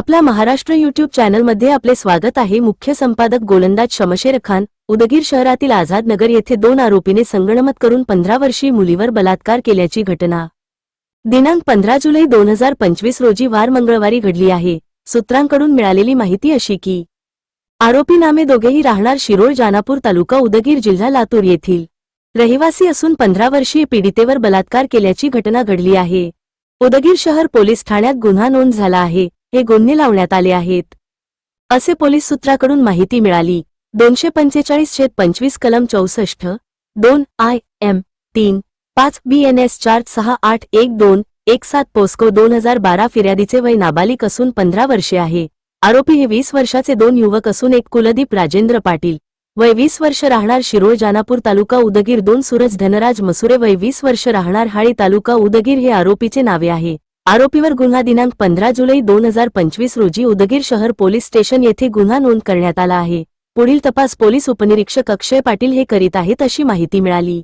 आपला महाराष्ट्र युट्यूब चॅनलमध्ये आपले स्वागत आहे. मुख्य संपादक गोलंदाज शमशेर खान उदगीर शहरातील आझाद नगर येथे दोन आरोपीने संगणमत करून पंधरा वर्षीय मुलीवर बलात्कार केल्याची घटना. दिनांक पंधरा जुलै दोन हजार पंचवीस रोजी वार मंगळवारी घडली आहे. सूत्रांकडून मिळालेली माहिती अशी की आरोपी नामे दोघेही राहणार शिरोळ जानापूर तालुका उदगीर जिल्हा लातूर येथील. रहिवासी असून पंधरा वर्षीय पीडितेवर बलात्कार केल्याची घटना घडली आहे. उदगीर शहर पोलीस ठाण्यात गुन्हा नोंद झाला आहे. हे गुन्हे लावण्यात आले आहेत. असे पोलीस सूत्राकडून माहिती मिळाली. दोनशे पंचेचाळीस छेद पंचवीस कलम चौसष्ट दोन आय एम तीन पाच बी एन एस चार सहा आठ एक दोन एक सात पोस्को दोन हजार बारा फिर्यादीचे वय नाबालिक असून पंधरा वर्षे आहे. आरोपी हे वीस वर्षाचे दोन युवक असून एक कुलदीप राजेंद्र पाटील. वय वीस वर्ष राहणार शिरोळ जानापूर तालुका उदगीर दोन सूरज धनराज मसुरे वय वीस वर्ष राहणार हाळी तालुका उदगीर हे आरोपीचे नावे आहे. आरोपीवर गुन्हा दिनांक पंधरा जुलै दोन हजार पंचवीस रोजी उदगीर शहर पोलीस स्टेशन येथे गुन्हा नोंद करण्यात आला आहे. पुढील तपास पोलीस उपनिरीक्षक अक्षय पाटील हे करीत आहेत अशी माहिती मिळाली.